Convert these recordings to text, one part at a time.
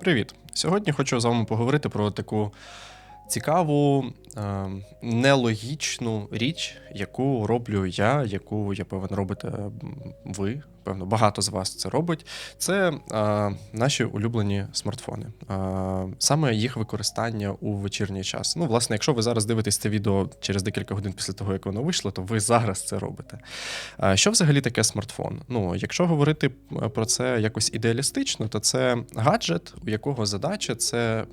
Привіт! Сьогодні хочу з вами поговорити про таку цікаву, е, нелогічну річ, яку роблю я, яку я певен робите ви. Певно, багато з вас це робить. Це е, наші улюблені смартфони. Е, саме їх використання у вечірній час. Ну, власне, якщо ви зараз дивитесь це відео через декілька годин після того, як воно вийшло, то ви зараз це робите. Е, Що взагалі таке смартфон? Ну, якщо говорити е, про це якось ідеалістично, то це гаджет, у якого задача це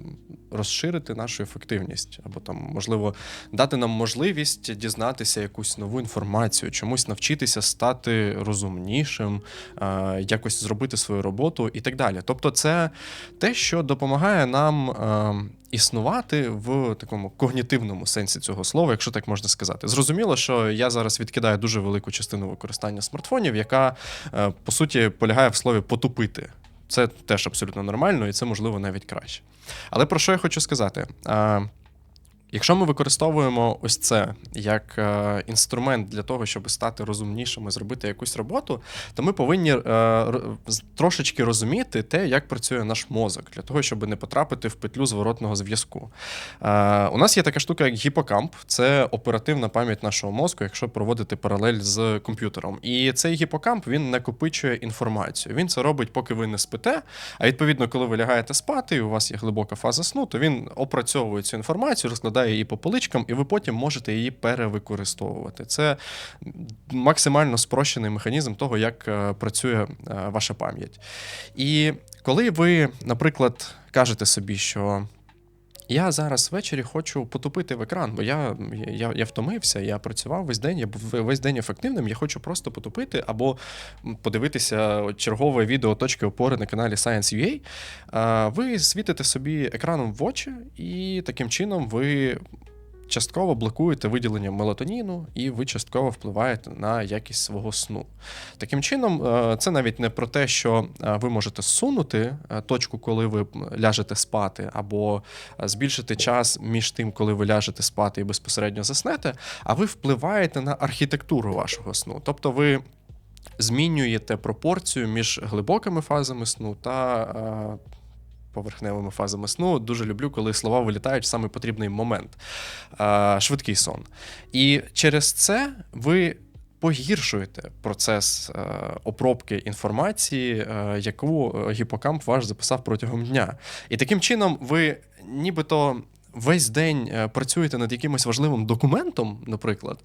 розширити нашу ефективність, або там, можливо, дати нам можливість дізнатися якусь нову інформацію, чомусь навчитися стати розумнішим, е, якось зробити свою роботу і так далі. Тобто, це те, що допомагає нам. е, Існувати в такому когнітивному сенсі цього слова, якщо так можна сказати. Зрозуміло, що я зараз відкидаю дуже велику частину використання смартфонів, яка е, по суті полягає в слові потупити. Це теж абсолютно нормально, і це можливо навіть краще. Але про що я хочу сказати? Якщо ми використовуємо ось це як е, інструмент для того, щоб стати розумнішими, зробити якусь роботу, то ми повинні е, трошечки розуміти те, як працює наш мозок, для того, щоб не потрапити в петлю зворотного зв'язку. Е, у нас є така штука, як гіпокамп, це оперативна пам'ять нашого мозку, якщо проводити паралель з комп'ютером. І цей гіпокамп він накопичує інформацію. Він це робить, поки ви не спите. А відповідно, коли ви лягаєте спати, і у вас є глибока фаза сну, то він опрацьовує цю інформацію, розкладає її по поличкам, і ви потім можете її перевикористовувати. Це максимально спрощений механізм того, як е, працює е, ваша пам'ять. І коли ви, наприклад, кажете собі, що я зараз ввечері хочу потупити в екран, бо я, я, я втомився, я працював весь день, я був весь день ефективним. Я хочу просто потупити або подивитися чергове відео точки опори на каналі Science.ua. Ви світите собі екраном в очі, і таким чином ви. Частково блокуєте виділення мелатоніну, і ви частково впливаєте на якість свого сну. Таким чином, е, це навіть не про те, що е, ви можете зсунути е, точку, коли ви ляжете спати, або збільшити час між тим, коли ви ляжете спати і безпосередньо заснете, а ви впливаєте на архітектуру вашого сну. Тобто ви змінюєте пропорцію між глибокими фазами сну та. Поверхневими фазами сну дуже люблю, коли слова вилітають в самий потрібний момент. Швидкий сон. І через це ви погіршуєте процес е, обробки інформації, е, яку е, гіпокамп ваш записав протягом дня. І таким чином ви нібито. Весь день е, працюєте над якимось важливим документом, наприклад,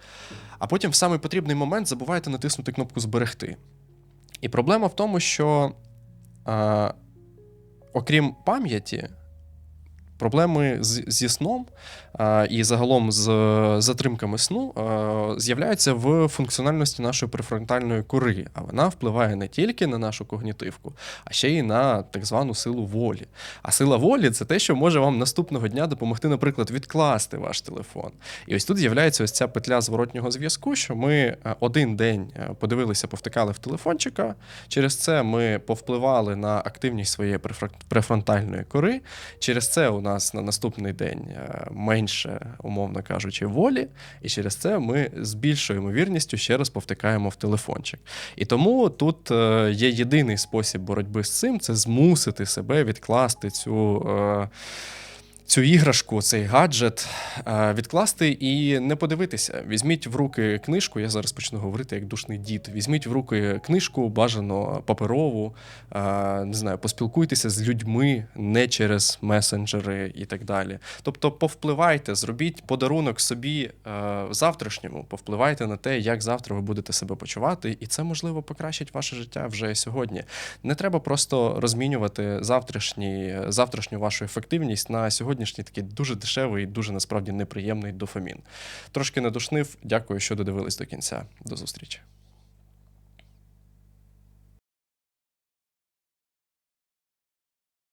а потім в самий потрібний момент забуваєте натиснути кнопку Зберегти. І проблема в тому, що, е, окрім пам'яті, проблеми з, зі сном е, і загалом з затримками сну з'являються в функціональності нашої префронтальної кори, а вона впливає не тільки на нашу когнітивку, а ще й на так звану силу волі. А сила волі це те, що може вам наступного дня допомогти, наприклад, відкласти ваш телефон. І ось тут з'являється ось ця петля зворотнього зв'язку, що ми один день подивилися, повтикали в телефончика. Через це ми повпливали на активність своєї префронтальної кори. Через це у нас на наступний день е, менше, умовно кажучи, волі, і через це ми з більшою ймовірністю ще раз повтикаємо в телефончик. І тому тут е, є єдиний спосіб боротьби з цим це змусити себе відкласти цю. Цю іграшку, цей гаджет е, відкласти і не подивитися. Візьміть в руки книжку. Я зараз почну говорити як душний дід. Візьміть в руки книжку, бажано паперову. е, Не знаю, поспілкуйтеся з людьми не через месенджери і так далі. Тобто, повпливайте, зробіть подарунок собі е, завтрашньому, повпливайте на те, як завтра ви будете себе почувати, і це можливо покращить ваше життя вже сьогодні. Не треба просто розмінювати завтрашній, завтрашню вашу ефективність на сьогоднішній такий дуже дешевий і дуже насправді неприємний дофамін. Трошки надушнив. Дякую, що додивились до кінця. До зустрічі.